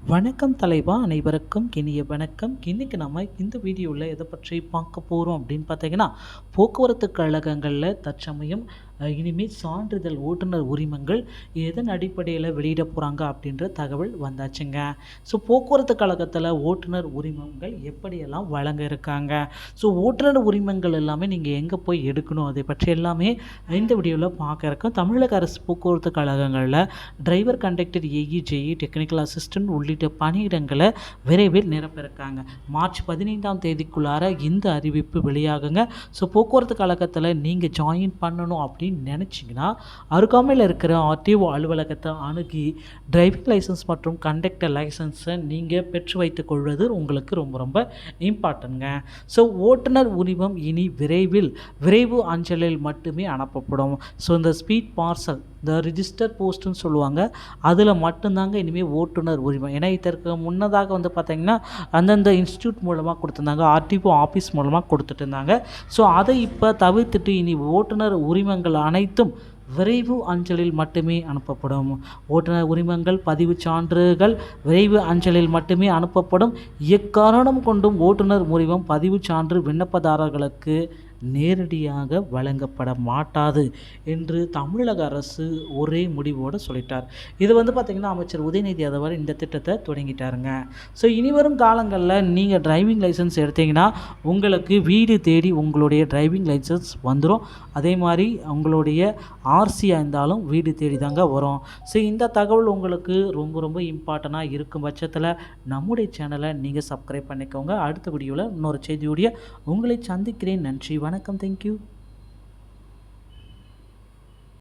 வணக்கம் தலைவா அனைவருக்கும் இனிய வணக்கம். இன்றைக்கி நம்ம இந்த வீடியோவில் எதை பற்றி பார்க்க போகிறோம் அப்படின்னு பார்த்தீங்கன்னா போக்குவரத்து கழகங்களில் தற்சமயம் இனிமேல் சான்றிதழ் ஓட்டுநர் உரிமங்கள் எதன் அடிப்படையில் வெளியிட போகிறாங்க அப்படின்ற தகவல் வந்தாச்சுங்க. ஸோ போக்குவரத்து கழகத்தில் ஓட்டுநர் உரிமங்கள் எப்படியெல்லாம் வழங்க இருக்காங்க? ஸோ ஓட்டுநர் உரிமங்கள் எல்லாமே நீங்கள் எங்கே போய் எடுக்கணும்? அதை பற்றி எல்லாமே இந்த வீடியோவில் பார்க்க இருக்கோம். தமிழக அரசு போக்குவரத்து கழகங்களில் driver conductor AE JE technical assistant உள்ளிட்ட பணியிடங்களை விரைவில் நிரப்பிருக்காங்க மார்ச் பதினைந்தாம் தேதிக்குள்ளார இந்த அறிவிப்பு வெளியாகுங்க. ஸோ போக்குவரத்து கழகத்தில் நீங்கள் ஜாயின் பண்ணணும் அப்படின்னு நினச்சிங்கன்னா அருகாமையில் இருக்கிற ஆர்டிஓ அலுவலகத்தை அணுகி டிரைவிங் லைசன்ஸ் மற்றும் கண்டக்டர் லைசன்ஸை நீங்கள் பெற்று வைத்துக் கொள்வது உங்களுக்கு ரொம்ப ரொம்ப இம்பார்ட்டன்ங்க ஸோ ஓட்டுநர் உரிமம் இனி விரைவில் விரைவு அஞ்சலில் மட்டுமே அனுப்பப்படும். ஸோ இந்த ஸ்பீட் பார்சல் இந்த ரிஜிஸ்டர் போஸ்ட்டுன்னு சொல்லுவாங்க. அதில் மட்டும்தாங்க இனிமேல் ஓட்டுநர் உரிமம் ஏன்னா இதற்கு முன்னதாக வந்து பார்த்திங்கன்னா அந்தந்த இன்ஸ்டியூட் மூலமாக கொடுத்துருந்தாங்க. ஆர்டிஓ ஆஃபீஸ் மூலமாக கொடுத்துட்டு இருந்தாங்க ஸோ அதை இப்போ தவிர்த்துட்டு இனி ஓட்டுநர் உரிமங்கள் அனைத்தும் விரைவு அஞ்சலில் மட்டுமே அனுப்பப்படும். ஓட்டுநர் உரிமங்கள் பதிவு சான்றுகள் விரைவு அஞ்சலில் மட்டுமே அனுப்பப்படும். எக்காரணம் கொண்டும் ஓட்டுநர் உரிமம் பதிவு சான்று விண்ணப்பதாரர்களுக்கு நேரடியாக வழங்கப்பட மாட்டாது என்று தமிழக அரசு ஒரே முடிவோடு சொல்லிட்டார். இது வந்து பார்த்திங்கன்னா அமைச்சர் உதயநிதி அதவர் இந்த திட்டத்தை தொடங்கிட்டாருங்க. ஸோ இனி வரும் காலங்களில் நீங்கள் டிரைவிங் லைசன்ஸ் எடுத்தீங்கன்னா உங்களுக்கு வீடு தேடி உங்களுடைய டிரைவிங் லைசன்ஸ் வந்துடும் அதே மாதிரி உங்களுடைய ஆர்சியாக இருந்தாலும் வீடு தேடி தாங்க வரும். ஸோ இந்த தகவல் உங்களுக்கு ரொம்ப ரொம்ப இம்பார்ட்டண்ட்டாக இருக்கும் பட்சத்தில் நம்முடைய சேனலை நீங்கள் சப்ஸ்கிரைப் பண்ணிக்கோங்க. அடுத்த வீடியோவில் இன்னொரு செய்தியுடைய உங்களை சந்திக்கிறேன். நன்றி வணக்கம். தேங்க்யூ